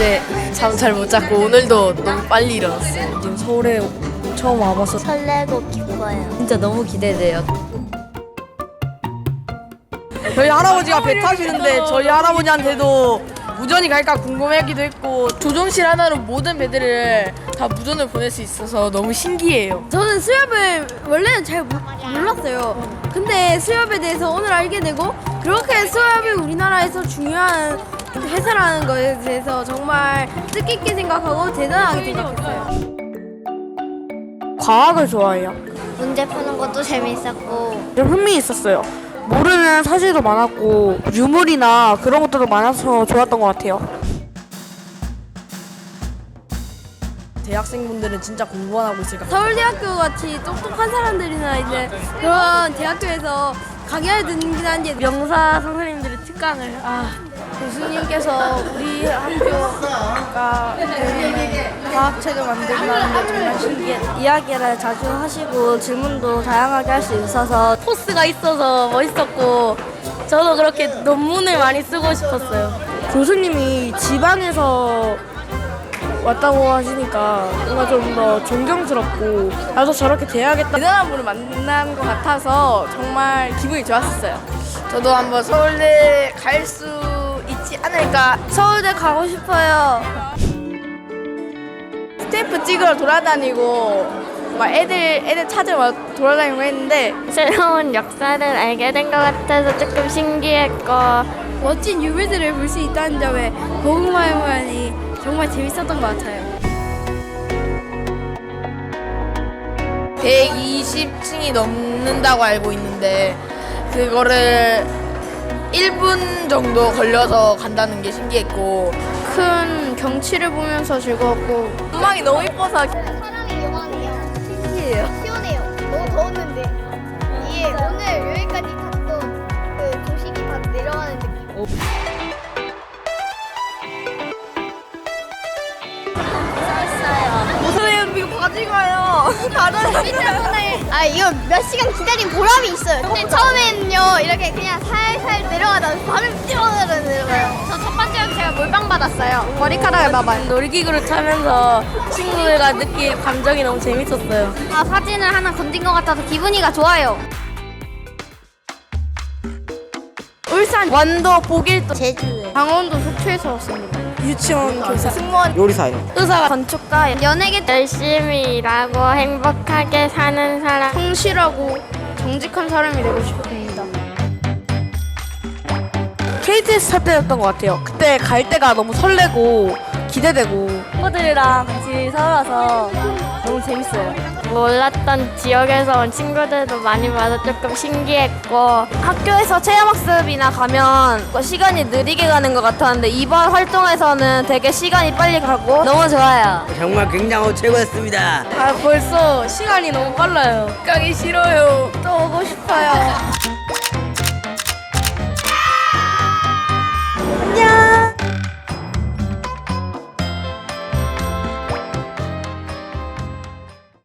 어제 잠 잘 못 잤고 오늘도 너무 빨리 일어났어요. 지금 서울에 처음 와봐서 설레고 기뻐요. 진짜 너무 기대돼요. 저희 할아버지가 배 타시는데 저희 할아버지한테도 무전이 갈까 궁금하기도 했고 조종실 하나로 모든 배들을 다 무전을 보낼 수 있어서 너무 신기해요. 저는 수협을 원래는 잘 모- 몰랐어요. 근데 수협에 대해서 오늘 알게 되고 그렇게 수협이 우리나라에서 중요한 회사라는 것에 대해서 정말 뜻깊게 생각하고 대단하게 생각했어요. 과학을 좋아해요. 문제 푸는 것도 재밌었고 좀 흥미 있었어요. 모르는 사실도 많았고 유물이나 그런 것들도 많아서 좋았던 것 같아요. 대학생분들은 진짜 공부만 하고 있으니까 서울대학교 같이 똑똑한 사람들이나 이제 그런 대학교에서 강의를 듣긴 한데 명사 선생님들의 특강을 아 교수님께서 우리 학교가 과학책을 만든다는 게 정말 신기해 이야기를 자주 하시고 질문도 다양하게 할 수 있어서 포스가 있어서 멋있었고 저도 그렇게 논문을 많이 쓰고 싶었어요. 교수님이 지방에서 왔다고 하시니까 뭔가 좀 더 존경스럽고 나도 저렇게 돼야겠다. 대단한 분을 만난 것 같아서 정말 기분이 좋았었어요. 저도 한번 서울대 갈 수 있지 않을까 서울대 가고 싶어요. 스탬프 찍으러 돌아다니고 막 애들 애들 찾으러 막 돌아다니고 했는데 새로운 역사를 알게 된 것 같아서 조금 신기했고 멋진 유물들을 볼 수 있다는 점에 고구마여관이 정말 재밌었던 것 같아요. 120층이 넘는다고 알고 있는데 그거를 1분 정도 걸려서 간다는 게 신기했고 큰 경치를 보면서 즐거웠고 전망이 너무 이뻐서 사람이 요만해요. 신기해요. 시원해요. 너무 더웠는데 이게 오늘 여기까지 탔던 그 도시기 다 내려가는 느낌. 선생님 이거 가지가요. 다른 아 이거 몇 시간 기다린 보람이 있어요. 근데 처음에는요 이렇게 그냥 살살 내려가다가 밤에 뛰어내려 내려가요. 저 첫 번째는 제가 몰빵 받았어요. 머리카락을 봐봐요. 놀이기구를 타면서 친구들과 느낄 감정이 너무 재밌었어요. 아 사진을 하나 건진 것 같아서 기분이가 좋아요. 울산 완도 보길도 제주에 강원도 속초에서 왔습니다. 유치원 교사 승무원 요리사예요. 의사가 건축가 연예계 열심히 일하고 행복하게 사는 사람. 성실하고 정직한 사람이 되고 싶습니다. KTX 탈 때였던 것 같아요. 그때 갈 때가 너무 설레고 기대되고 친구들이랑 같이 살아서 너무 재밌어요. 몰랐던 지역에서 온 친구들도 많이 봐서 조금 신기했고 학교에서 체험학습이나 가면 뭐 시간이 느리게 가는 것 같았는데 이번 활동에서는 되게 시간이 빨리 가고 너무 좋아요. 정말 굉장하고 최고였습니다. 아 벌써 시간이 너무 빨라요. 가기 싫어요 또 오고 싶어요.